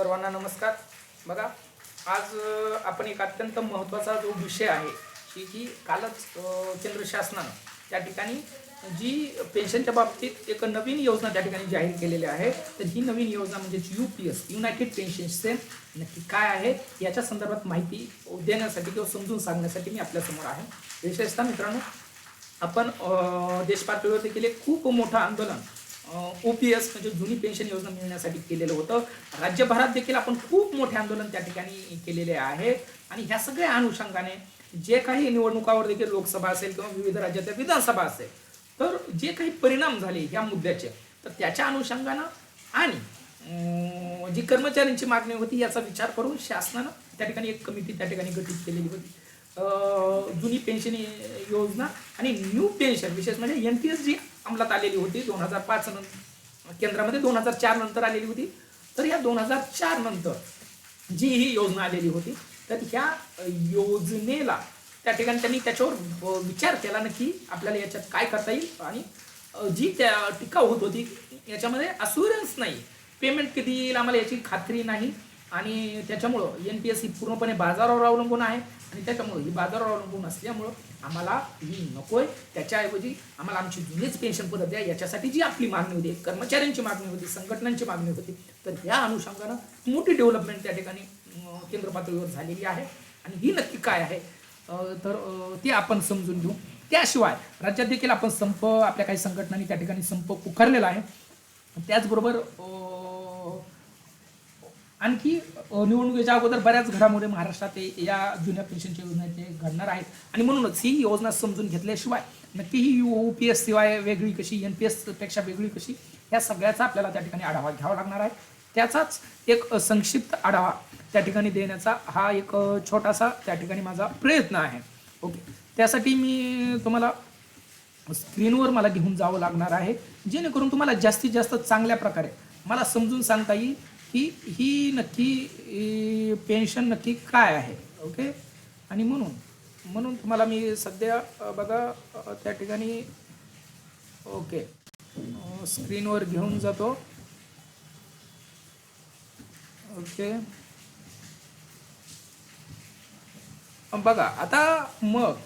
सर्वांना नमस्कार. बघा आज आपण एक अत्यंत महत्त्वाचा जो विषय आहे की की कालच केंद्र शासनानं त्या ठिकाणी जी पेन्शनच्या बाबतीत एक नवीन योजना त्या ठिकाणी जाहीर केलेली आहे. तर ही नवीन योजना म्हणजेच U P S United pension system नक्की काय आहे याच्या संदर्भात माहिती देण्यासाठी किंवा समजून सांगण्यासाठी मी आपल्यासमोर आहे. विशेषतः मित्रांनो आपण अ, देशपातळीवर देखील एक खूप मोठं आंदोलन ओ पी एस म्हणजे जुनी पेन्शन योजना मिळण्यासाठी केलेलं होतं. राज्यभरात देखील आपण खूप मोठे आंदोलन त्या ठिकाणी केलेले आहे. आणि ह्या सगळ्या अनुषंगाने जे काही निवडणुकावर देखील लोकसभा असेल किंवा विविध राज्यातल्या विधानसभा असेल तर जे काही परिणाम झाले या मुद्द्याचे तर त्याच्या अनुषंगानं आणि जी कर्मचाऱ्यांची मागणी होती याचा विचार करून शासनानं त्या ठिकाणी एक कमिटी त्या ठिकाणी गठीत केलेली होती. जुनी पेन्शन योजना आणि न्यू पेन्शन विशेष म्हणजे एन पी एस जी अंमलात आलेली होती. दोन हजार पाच नंतर केंद्रामध्ये दोन हजार चार नंतर आलेली होती. तर या दोन हजार चार नंतर जी ही योजना आलेली होती तर ह्या योजनेला त्या ठिकाणी त्यांनी त्याच्यावर विचार केला नक्की आपल्याला याच्यात काय करता येईल आणि जी त्या टीका होत होती याच्यामध्ये अशुरन्स नाही. पेमेंट किती येईल आम्हाला याची खात्री नाही. आणि त्याच्यामुळं एन पी एस ही पूर्णपणे बाजारावर अवलंबून आहे. आणि त्याच्यामुळं ही बाजारावर अवलंबून असल्यामुळं आम्हाला ही नकोय. त्याच्याऐवजी आम्हाला आमची जुनीच पेन्शन परत द्या. याच्यासाठी जी आपली मागणी होती कर्मचाऱ्यांची मागणी होती संघटनांची मागणी होती तर या अनुषंगानं मोठी डेव्हलपमेंट त्या ठिकाणी केंद्र पातळीवर झालेली आहे. आणि ही नक्की काय आहे? तर ते आपण समजून घेऊ. त्याशिवाय राज्यात देखील आपण संप आपल्या काही संघटनांनी त्या ठिकाणी संप पुकारलेला आहे. त्याचबरोबर आणखी निवडणुकीच्या अगोदर बऱ्याच घडामोडी महाराष्ट्रात या जुन्या पेन्शनच्या योजनेचे घडणार आहेत. आणि म्हणूनच ही योजना समजून घेतल्याशिवाय नक्की ही यू पी एस शिवाय वेगळी कशी एन पी एसपेक्षा वेगळी कशी या सगळ्याचा आपल्याला त्या ठिकाणी आढावा घ्यावा लागणार आहे. त्याचाच एक संक्षिप्त आढावा त्या ठिकाणी देण्याचा हा एक छोटासा त्या ठिकाणी माझा प्रयत्न आहे. ओके. त्यासाठी मी तुम्हाला स्क्रीनवर मला घेऊन जावं लागणार आहे. जेणेकरून तुम्हाला जास्तीत जास्त चांगल्या प्रकारे मला समजून सांगता येईल. की ही नक्की पेन्शन नक्की काय आहे? ओके आणि म्हणून म्हणून तुम्हाला मी सध्या बघा त्या ठिकाणी ओके स्क्रीनवर घेऊन जातो. ओके बघा आता मग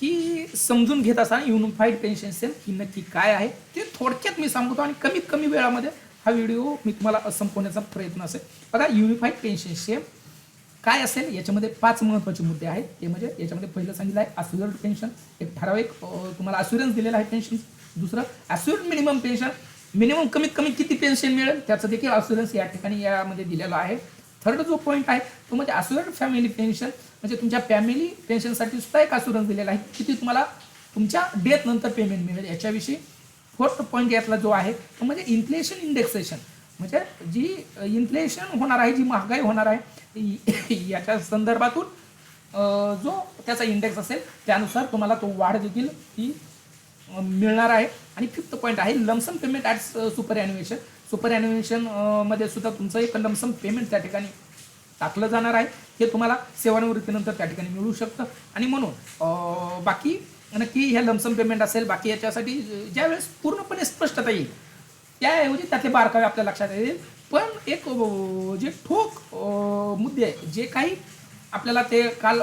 ही समजून घेत असताना युनिफाईड पेन्शन सेल ही नक्की काय आहे ते थोडक्यात मी सांगतो आणि कमीत कमी वेळामध्ये हा व्हिडिओ मी तुम्हाला संपवण्याचा प्रयत्न असेल. बघा युनिफाईड पेन्शन सिस्टम काय असेल याच्यामध्ये पाच महत्त्वाचे मुद्दे आहेत. ते म्हणजे याच्यामध्ये पहिलं सांगितलं आहे अस्युअर्ड पेन्शन एक ठराविक तुम्हाला अस्युरन्स दिलेला आहे पेन्शन दुसरं अस्युअर्ड मिनिमम पेन्शन मिनिमम कमीत कमी किती पेन्शन मिळेल त्याचं देखील अस्युरन्स या ठिकाणी यामध्ये दिलेला आहे. थर्ड जो पॉईंट आहे तो म्हणजे अस्युअर्ड फॅमिली पेन्शन म्हणजे तुमच्या फॅमिली पेन्शनसाठी सुद्धा एक अस्युरन्स दिलेला आहे. किती तुम्हाला तुमच्या डेथ नंतर पेमेंट मिळेल याच्याविषयी. फोर्थ पॉईंट यातला जो आहे तो म्हणजे इन्फ्लेशन इंडेक्सेशन म्हणजे जी इन्फ्लेशन होणार आहे जी महागाई होणार आहे याच्या संदर्भातून जो त्याचा इंडेक्स असेल त्यानुसार तुम्हाला तो वाढ देखील ही मिळणार आहे. आणि फिफ्थ पॉईंट आहे lump sum payment at superannuation super ॲन्युएशनमध्ये सुद्धा तुमचं एक लमसम पेमेंट त्या ठिकाणी टाकलं जाणार आहे. हे तुम्हाला सेवानिवृत्तीनंतर त्या ठिकाणी मिळू शकतं. आणि म्हणून बाकी नक्की ह्या लमसम पेमेंट असेल बाकी याच्यासाठी ज्यावेळेस पूर्णपणे स्पष्टता येईल त्याऐवजी त्यातले बारकावे आपल्या लक्षात येईल पण एक जे ठोक मुद्दे आहे जे काही आपल्याला ते काल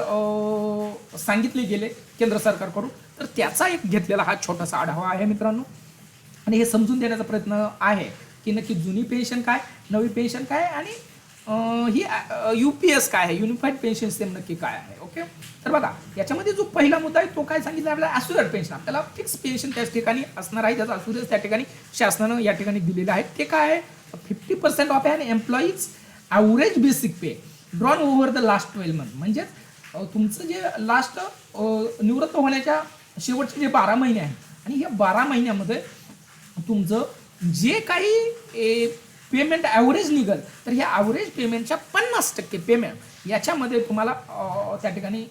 सांगितले गेले केंद्र सरकारकडून तर त्याचा एक घेतलेला हा छोटासा आढावा आहे मित्रांनो. आणि हे समजून देण्याचा प्रयत्न आहे की नक्की जुनी पेन्शन काय नवी पेन्शन काय आणि ही यू पी एस काय आहे? युनिफाईड पेन्शन सिस्टम नक्की काय आहे? ओके तर बघा याच्यामध्ये जो पहिला मुद्दा आहे तो काय सांगितला आपल्याला? अॅस्युअर्ड पेन्शन आपल्याला फिक्स पेन्शन त्याच ठिकाणी असणार आहे त्याचा अॅस्युरन्स त्या ठिकाणी शासनानं या ठिकाणी दिलेलं आहे. ते काय आहे? Fifty percent of an employees average basic pay drawn over the last twelve month म्हणजेच तुमचं जे लास्ट निवृत्त होण्याच्या शेवटचे जे बारा महिने आहेत आणि या बारा महिन्यामध्ये तुमचं जे काही पेमेंट ॲव्हरेज निघल तर ह्या ॲव्हरेज पेमेंटच्या पन्नास टक्के पेमेंट याच्यामध्ये तुम्हाला त्या ठिकाणी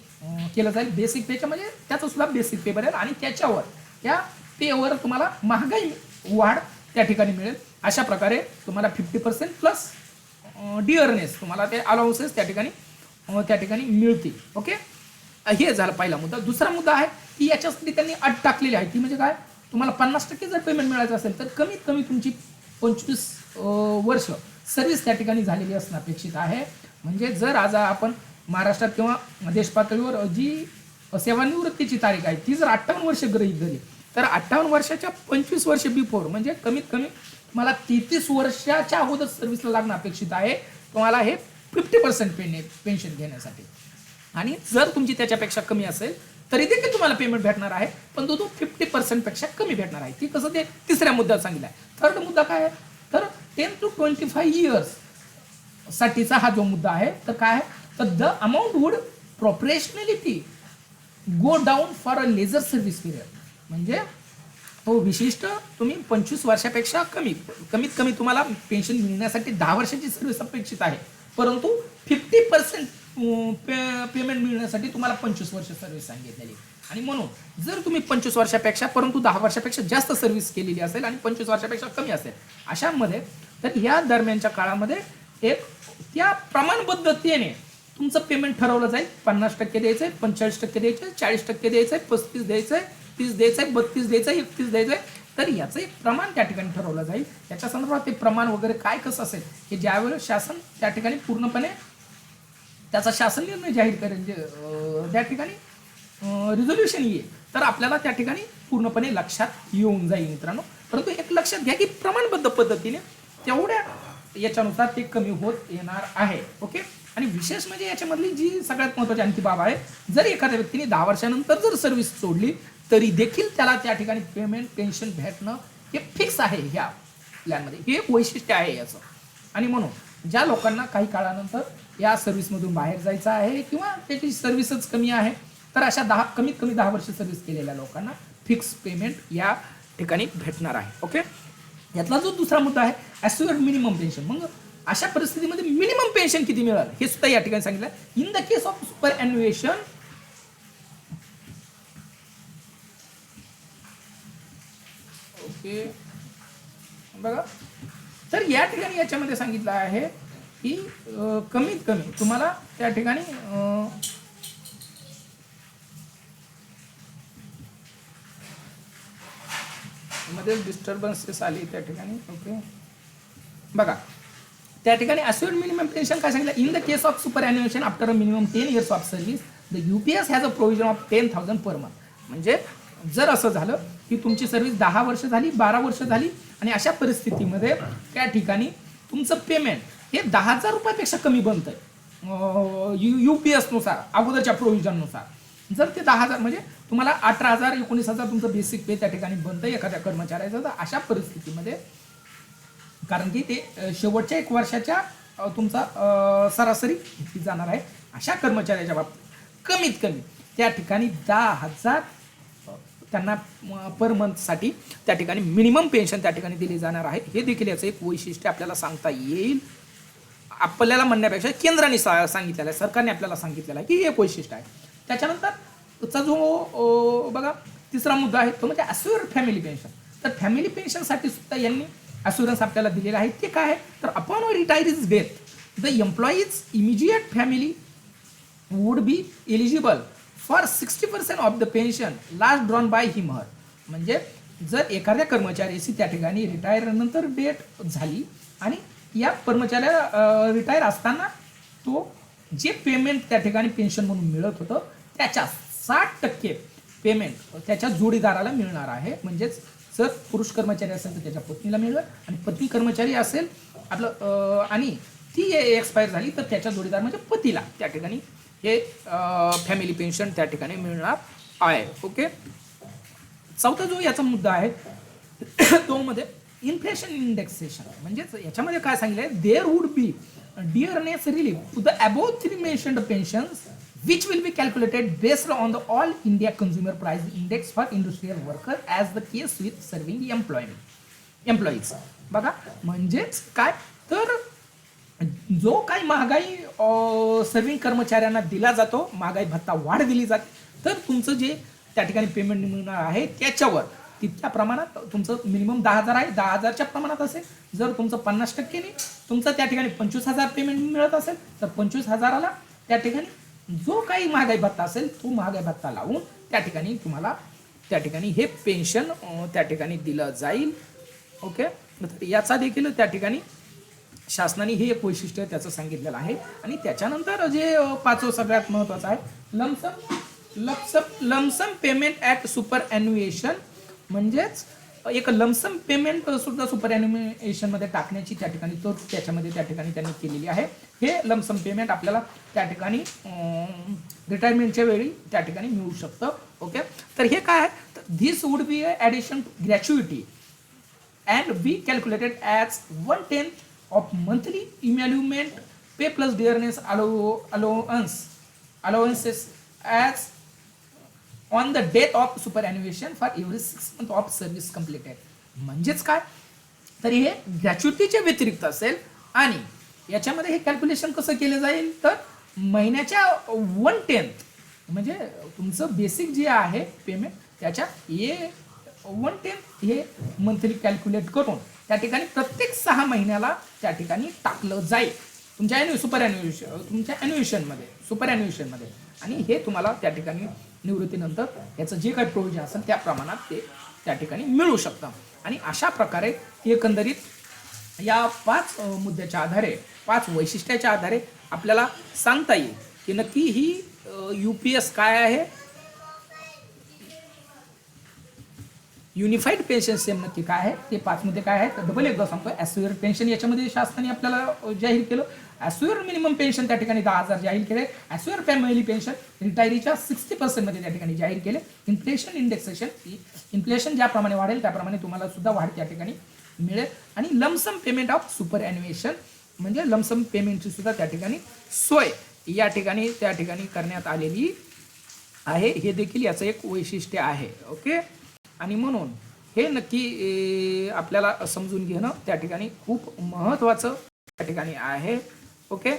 केलं जाईल बेसिक पेच्या म्हणजे त्याचं सुद्धा बेसिक पे बनेल आणि त्याच्यावर त्या पेवर तुम्हाला महागाई वाढ त्या ठिकाणी मिळेल. अशा प्रकारे तुम्हाला फिफ्टी पर्सेंट प्लस डिअरनेस तुम्हाला ते अलाउन्सेस त्या ठिकाणी त्या ठिकाणी मिळतील. ओके हे झालं पहिला मुद्दा. दुसरा मुद्दा आहे की याच्यासाठी त्यांनी अट टाकलेली आहे. ती म्हणजे काय? तुम्हाला पन्नास टक्के जर पेमेंट मिळायचं असेल तर कमीत कमी तुमची पंचवीस वर्ष. सर्व्हिस त्या ठिकाणी झालेली असणं अपेक्षित आहे. म्हणजे जर आज आपण महाराष्ट्रात किंवा देश पातळीवर जी सेवानिवृत्तीची तारीख आहे ती जर अठ्ठावन्न वर्ष गृहीत धरली तर अठ्ठावन्न वर्षाच्या पंचवीस वर्ष बिफोर म्हणजे कमीत कमी मला तेहतीस वर्षाच्या अगोदर सर्व्हिसला लागणं अपेक्षित आहे. तुम्हाला हे फिफ्टी पर्सेंट पेने पेन्शन घेण्यासाठी. आणि जर तुमची त्याच्यापेक्षा कमी असेल तरी देखील तुम्हाला पेमेंट भेटणार आहे. पण तो तो फिफ्टी पर्सेंटपेक्षा कमी भेटणार आहे. ती कसं ते तिसऱ्या मुद्द्यात सांगितलं आहे थर्ड मुद्दा काय आहे? Ten to twenty five years साठीचा हा जो मुद्दा आहे तर काय आहे? तर the amount would professionality go down for a lesser service period म्हणजे तो विशिष्ट तुम्ही पंचवीस वर्षापेक्षा कमी कमीत कमी तुम्हाला पेन्शन मिळण्यासाठी दहा वर्षाची सर्व्हिस अपेक्षित आहे. परंतु फिफ्टी पर्सेंट पे पेमेंट मिळण्यासाठी तुम्हाला पंचवीस वर्ष सर्व्हिस सांगितलेली. आणि म्हणून जर तुम्ही पंचवीस वर्षापेक्षा परंतु दहा वर्षापेक्षा जास्त सर्व्हिस केलेली असेल आणि पंचवीस वर्षापेक्षा कमी असेल अशामध्ये तर या दरम्यानच्या काळामध्ये एक त्या प्रमाणबद्धतेने तुमचं पेमेंट ठरवलं जाईल. पन्नास टक्के द्यायचं आहे पंचेचाळीस टक्के द्यायचं आहे चाळीस टक्के द्यायचं आहे पस्तीस द्यायचं आहे तीस द्यायचं आहे बत्तीस द्यायचं आहे एकतीस द्यायचं आहे तर याचं एक प्रमाण त्या ठिकाणी ठरवलं जाईल. याच्या संदर्भात ते प्रमाण वगैरे काय कसं असेल की ज्यावेळेस शासन त्या ठिकाणी पूर्णपणे त्याचा शासन निर्णय जाहीर करेल त्या ठिकाणी रिझोल्युशन येईल. तर आपल्याला त्या ठिकाणी पूर्णपणे लक्षात येऊन जाईल मित्रांनो. परंतु एक लक्षात घ्या की प्रमाणबद्ध पद्धतीने तेवढ्या याच्यानुसार ते कमी होत येणार आहे. ओके आणि विशेष म्हणजे याच्यामधली जी सगळ्यात महत्त्वाची आणखी बाब आहे जर एखाद्या व्यक्तीने दहा वर्षानंतर जर सर्व्हिस सोडली तरी देखील त्याला त्या ठिकाणी पेमेंट पेन्शन भेटणं हे फिक्स आहे ह्या प्लॅनमध्ये हे एक वैशिष्ट्य आहे याचं. आणि म्हणून ज्या लोकांना काही काळानंतर या सर्व्हिसमधून बाहेर जायचं आहे किंवा त्याची सर्व्हिसच कमी आहे तर अशा दहा कमीत कमी दहा वर्ष सर्व्हिस केलेल्या लोकांना फिक्स पेमेंट या ठिकाणी भेटणार आहे. ओके यातला जो दुसरा मुद्दा आहे ॲस्युअर मिनिमम पेन्शन मग अशा परिस्थितीमध्ये मिनिमम पेन्शन किती मिळाल? हे सुद्धा या ठिकाणी सांगितलं. In the case of superannuation okay बघा. तर या ठिकाणी याच्यामध्ये सांगितलं आहे की कमीत कमी तुम्हाला त्या ठिकाणी मध्येच मध्ये डिस्टर्बन्सेस आली त्या ठिकाणी. ओके बघा त्या ठिकाणी अस्युअर्ड मिनिमम पेन्शन काय सांगितलं? In the case of superannuation after a minimum ten years of service the U P S has a provision of ten thousand per month म्हणजे जर असं झालं की तुमची सर्व्हिस दहा वर्ष झाली बारा वर्ष झाली आणि अशा परिस्थितीमध्ये त्या ठिकाणी तुमचं पेमेंट हे दहा हजार रुपयापेक्षा कमी बनतं आहे यू पी एसनुसार अगोदरच्या प्रोव्हिजननुसार जर ते दहा हजार म्हणजे तुम्हाला अठरा हजार एकोणीस हजार तुमचं बेसिक पे त्या ठिकाणी बनतं एखाद्या कर्मचाऱ्याचं. तर अशा परिस्थितीमध्ये कारण की ते शेवटच्या एक वर्षाच्या तुमचा सरासरी घेतली जाणार आहे अशा कर्मचाऱ्याच्या बाबतीत कमीत कमी त्या ठिकाणी दहा हजार त्यांना पर मंथसाठी त्या ठिकाणी मिनिमम पेन्शन त्या ठिकाणी दिली जाणार आहे. हे देखील याचं एक वैशिष्ट्य आपल्याला सांगता येईल. आपल्याला म्हणण्यापेक्षा केंद्राने सा सांगितलेलं आहे सरकारने आपल्याला सांगितलेलं आहे की हे एक वैशिष्ट्य आहे. त्याच्यानंतर चा जो बघा तिसरा मुद्दा आहे तो म्हणजे अस्युअर फॅमिली पेन्शन तर फॅमिली पेन्शनसाठी सुद्धा यांनी अश्युरन्स आपल्याला दिलेला आहे. ते काय आहे. तर upon retiree's death the employee's immediate family would be eligible for sixty percent of the pension last drawn by he her म्हणजे जर एखाद्या कर्मचाऱ्याची त्या ठिकाणी रिटायरनंतर डेट झाली आणि या कर्मचाऱ्या रिटायर असताना तो जे पेमेंट त्या ठिकाणी पेन्शन म्हणून मिळत होतं त्याच्या साठ टक्के पेमेंट त्याच्या जोडीदाराला मिळणार आहे. म्हणजेच जर पुरुष कर्मचारी असेल तर त्याच्या पत्नीला मिळेल आणि पत्नी कर्मचारी असेल आपलं आणि ती एक्सपायर झाली तर त्याच्या जोडीदार म्हणजे पतीला त्या ठिकाणी हे फॅमिली पेन्शन त्या ठिकाणी मिळणार आहे. ओके चौथा जो याचा मुद्दा आहे तो मध्ये इन्फ्लेशन इंडेक्सेशन म्हणजेच याच्यामध्ये काय सांगितलं there would be dearness relief to the above three mentioned pensions which will be calculated based on the all India consumer Price index for industrial worker as the case with serving employment employees बघा म्हणजेच काय? तर जो काही महागाई serving कर्मचाऱ्यांना दिला जातो महागाई भत्ता वाढ दिली जाते तर तुमचं जे त्या ठिकाणी पेमेंट मिळणार आहे त्याच्यावर तितक्या प्रमाणात तुमचं मिनिमम दहा हजार आहे दहा हजारच्या प्रमाणात असेल. जर तुमचं पन्नास टक्केने तुमचं त्या ठिकाणी पंचवीस हजार पेमेंट मिळत असेल तर पंचवीस हजाराला त्या ठिकाणी जो काही महागाई भत्ता असेल तो महागाई भत्ता लावून त्या ठिकाणी तुम्हाला त्या ठिकाणी हे पेन्शन त्या ठिकाणी दिलं जाईल. ओके याचा देखील त्या ठिकाणी शासनाने हे एक वैशिष्ट्य त्याचं सांगितलेलं आहे. आणि त्याच्यानंतर जे पाचवं सगळ्यात महत्त्वाचं आहे lump sum lump sum lump sum payment at superannuation म्हणजेच एक लमसम पेमेंट सुद्धा सुपर ॲनिमेशनमध्ये टाकण्याची त्या ठिकाणी तो त्याच्यामध्ये त्या ठिकाणी त्यांनी केलेली आहे. हे लमसम पेमेंट आपल्याला त्या ठिकाणी रिटायरमेंटच्या वेळी त्या ठिकाणी मिळू शकतं. ओके तर हे काय आहे? This would be addition gratuity and be calculated as one tenth of monthly emolument pay plus dearness allow allowance allowances as on the the of super superannuation for every six month of service completed म्हणजेच काय? तरी हे ग्रॅच्युटीच्या व्यतिरिक्त असेल आणि याच्यामध्ये हे calculation कसं केलं जाईल? तर महिन्याच्या वन टेन्थ म्हणजे तुमचं बेसिक जे आहे पेमेंट त्याच्या हे वन टेन्थ हे मंथली कॅल्क्युलेट करून त्या ठिकाणी प्रत्येक सहा महिन्याला त्या ठिकाणी टाकलं जाईल. तुमच्या ॲन्यु सुपर ॲन्युएशन तुमच्या ॲन्युएशनमध्ये सुपर ॲन्युएशनमध्ये आणि हे तुम्हाला त्या ठिकाणी निवृत्तीनंतर याचं जे काही प्रोविजन असेल त्या प्रमाणात ते त्या ठिकाणी मिळू शकतं. आणि अशा प्रकारे एकंदरीत या पाच मुद्द्याच्या आधारे पाच वैशिष्ट्याच्या आधारे आपल्याला सांगता येईल की नक्की ही यू पी एस काय आहे युनिफाईड पेन्शन स्कीम नक्की काय आहे? ते पाचमध्ये काय आहे? तर डबल एकदा सांगतो ॲस्युअर पेन्शन याच्यामध्ये शासनाने आपल्याला जाहीर केलं. ॲस्युअर मिनिमम पेन्शन त्या ठिकाणी दहा हजार जाहीर केले ॲस्युअर फॅमिली पेन्शन रिटायरीच्या सिक्स्टी पर्सेंटमध्ये त्या ठिकाणी जाहीर केले इन्फ्लेशन इंडेक्सेशन इन्फ्लेशन ज्याप्रमाणे वाढेल त्याप्रमाणे तुम्हाला सुद्धा वाढ त्या ठिकाणी मिळेल. आणि lump sum payment of superannuation म्हणजे लमसम पेमेंटची सुद्धा त्या ठिकाणी सोय या ठिकाणी त्या ठिकाणी करण्यात आलेली आहे. हे देखील याचं एक वैशिष्ट्य आहे. ओके? आणि म्हणून हे नक्की आपल्याला समजून घेणं त्या ठिकाणी खूप महत्त्वाचं त्या ठिकाणी आहे. ओके?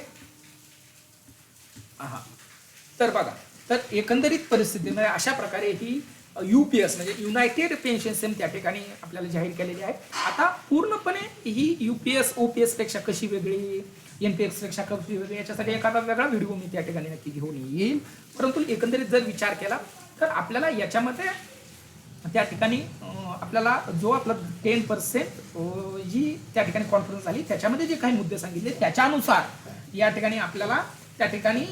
हा तर बघा तर एकंदरीत परिस्थितीमध्ये अशा प्रकारे ही यू पी एस म्हणजे युनायटेड पेन्शन सेम त्या ठिकाणी आपल्याला जाहीर केलेली आहे. आता पूर्णपणे ही U P S O P एसपेक्षा कशी वेगळी एन पी एसपेक्षा कशी वेगळी याच्यासाठी एखादा वेगळा व्हिडिओ मी त्या ठिकाणी नक्की घेऊन येईल. परंतु एकंदरीत जर विचार केला तर आपल्याला याच्यामध्ये त्या ठिकाणी आपल्याला जो आपला टेन पर्सेंट जी त्या ठिकाणी कॉन्फरन्स झाली त्याच्यामध्ये जे काही मुद्दे सांगितले त्याच्यानुसार या ठिकाणी आपल्याला त्या ठिकाणी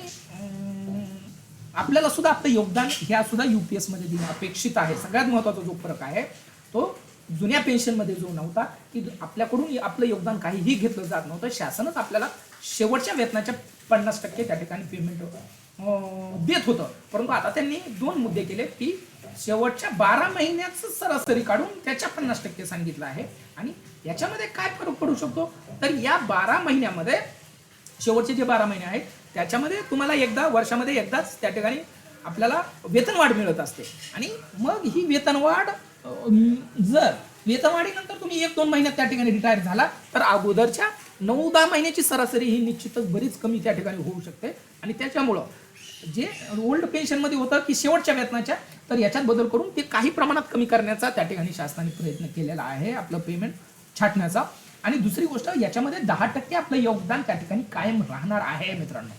आपल्याला सुद्धा आपलं योगदान ह्या सुद्धा यू पी एसमध्ये देणं अपेक्षित आहे. सगळ्यात महत्त्वाचा जो फरक आहे तो जुन्या पेन्शनमध्ये जो नव्हता की आपल्याकडून आपलं योगदान काहीही घेतलं जात नव्हतं शासनच आपल्याला शेवटच्या वेतनाच्या पन्नास टक्के त्या ठिकाणी पेमेंट देत होतं. परंतु आता त्यांनी दोन मुद्दे केले की शेवटच्या बारा महिन्याचं सरासरी काढून त्याच्या पन्नास टक्के सांगितलं आहे. आणि याच्यामध्ये काय फरक पडू शकतो? तर या बारा महिन्यामध्ये शेवटचे जे बारा महिने आहेत त्याच्यामध्ये तुम्हाला एकदा वर्षामध्ये एकदाच त्या ठिकाणी आपल्याला वेतनवाढ मिळत असते. आणि मग ही वेतनवाढ जर वेतनवाढीनंतर तुम्ही एक दोन महिन्यात त्या ठिकाणी रिटायर झाला तर अगोदरच्या नऊ दहा महिन्याची सरासरी ही निश्चितच बरीच कमी त्या ठिकाणी होऊ शकते. आणि त्याच्यामुळं जे ओल्ड पेन्शनमध्ये होतं की शेवटच्या वेतनाच्या तर याच्यात बदल करून ते काही प्रमाणात कमी करण्याचा त्या ठिकाणी शासनाने प्रयत्न केलेला आहे आपलं पेमेंट छाटण्याचा. आणि दुसरी गोष्ट याच्यामध्ये दहा टक्के आपलं योगदान त्या ठिकाणी कायम राहणार आहे मित्रांनो.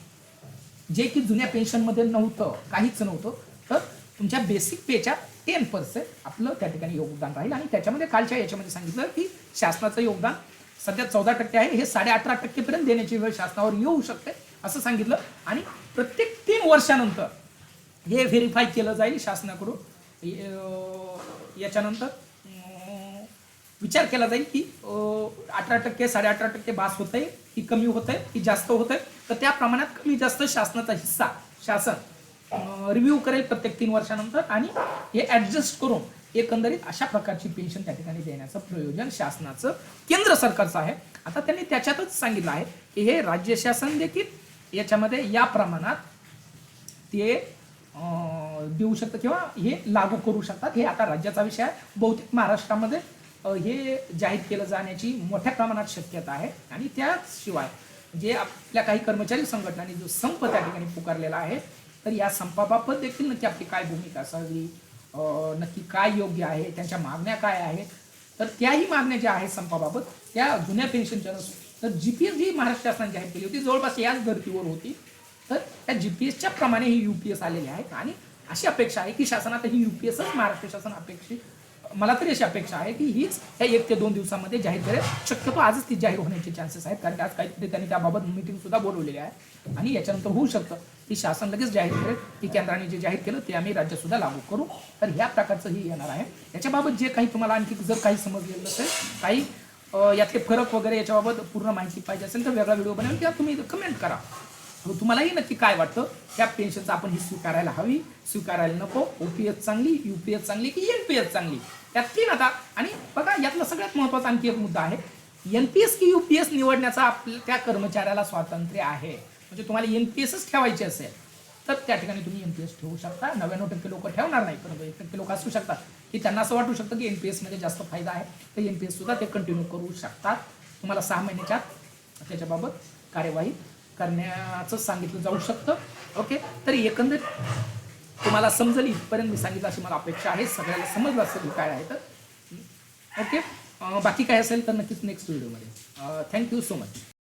जे की जुन्या पेन्शनमध्ये नव्हतं काहीच नव्हतं तर तुमच्या बेसिक पेच्या टेन पर्सेंट आपलं त्या ठिकाणी योगदान राहील. आणि त्याच्यामध्ये कालच्या याच्यामध्ये सांगितलं की शासनाचं योगदान सध्या चौदा टक्के आहे. हे साडे अठरा टक्केपर्यंत देण्याची वेळ शासनावर येऊ शकते असं सांगितलं. आणि प्रत्येक तीन वर्षानंतर हे व्हेरीफाय केलं जाईल शासनाकडून. याच्यानंतर विचार केला जाईल की अठरा टक्के साडे अठरा टक्के बास होत आहे की कमी होत आहे की जास्त होत आहे तर त्या प्रमाणात कमी जास्त शासनाचा हिस्सा शासन रिव्ह्यू करेल प्रत्येक तीन वर्षानंतर आणि हे ॲडजस्ट करून एकंदरीत अशा प्रकारची पेन्शन त्या ठिकाणी देण्याचं प्रयोजन शासनाचं केंद्र सरकारचं आहे. आता त्यांनी त्याच्यातच सांगितलं आहे की हे राज्य शासन देखील याच्यामध्ये या प्रमाणात ते देऊ शकतं किंवा हे लागू करू शकतात. हे आता राज्याचा विषय आहे. बहुतेक महाराष्ट्रामध्ये हे जाहीर केलं जाण्याची मोठ्या प्रमाणात शक्यता आहे. आणि त्याशिवाय जे आपल्या काही कर्मचारी संघटनांनी जो संप त्या ठिकाणी पुकारलेला आहे तर या संपाबाबत देखील नक्की आपली काय भूमिका असावी? नक्की काय योग्य आहे? त्यांच्या मागण्या काय आहेत? तर त्याही मागण्या ज्या आहेत संपाबाबत त्या जुन्या पेन्शनच्या तर जी पी एस ही महाराष्ट्र शासनाने जाहीर केली होती जवळपास याच धर्तीवर होती. तर त्या जी पी एसच्या प्रमाणे ही यू पी एस आलेली आहेत आणि अशी अपेक्षा आहे की शासनात ही यू पी एसच महाराष्ट्र शासन अपेक्षित मला तरी अशी अपेक्षा आहे की हीच या एक ते दोन दिवसामध्ये जाहीर करेल. शक्यतो आजच ती जाहीर होण्याचे चान्सेस आहेत कारण आज काहीतरी त्यांनी त्याबाबत मीटिंग सुद्धा बोलवलेली आहे. आणि याच्यानंतर होऊ शकतं की शासन लगेच जाहीर करेल की केंद्राने जे जाहीर केलं ते आम्ही राज्यातसुद्धा लागू करू. तर ह्या प्रकारचं ही येणार आहे. याच्याबाबत जे काही तुम्हाला आणखी जर काही समजलेलं नसेल काही यातले फरक वगैरे याच्याबाबत पूर्ण माहिती पाहिजे असेल तर वेगळा व्हिडिओ बनवेल किंवा तुम्ही कमेंट करा. तुम्हालाही नक्की काय वाटतं? त्या पेन्शनचं आपण ही स्वीकारायला हवी. स्वीकारायला नको. ओपीएस चांगली युपीएस चांगली की एनपीएस चांगली? त्यात तीन आता. आणि बघा यातला सगळ्यात महत्त्वाचा आणखी एक मुद्दा आहे. एनपीएस की युपीएस निवडण्याचा आपल्या त्या कर्मचाऱ्याला स्वातंत्र्य आहे. म्हणजे तुम्हाला एनपीएसच ठेवायचे असेल. तर त्या ठिकाणी तुम्ही एन पी एस ठेवू शकता. नव्याण्णव टक्के लोक ठेवणार नाही परंतु एक टक्के लोक असू शकतात. की त्यांना असं वाटू शकतं की एन पी एसमध्ये जास्त फायदा आहे. तर एन पी एससुद्धा ते कंटिन्यू करू शकतात. तुम्हाला सहा महिन्याच्या त्याच्याबाबत कार्यवाही करण्याचं सांगितलं जाऊ शकतं. ओके तर एकंदरीत तुम्हाला समजेल इथपर्यंत मी सांगितलं अशी मला अपेक्षा आहे. सगळ्याला समजलं असेल काय आहे तर. ओके बाकी काय असेल तर नक्कीच नेक्स्ट व्हिडिओमध्ये थँक्यू सो मच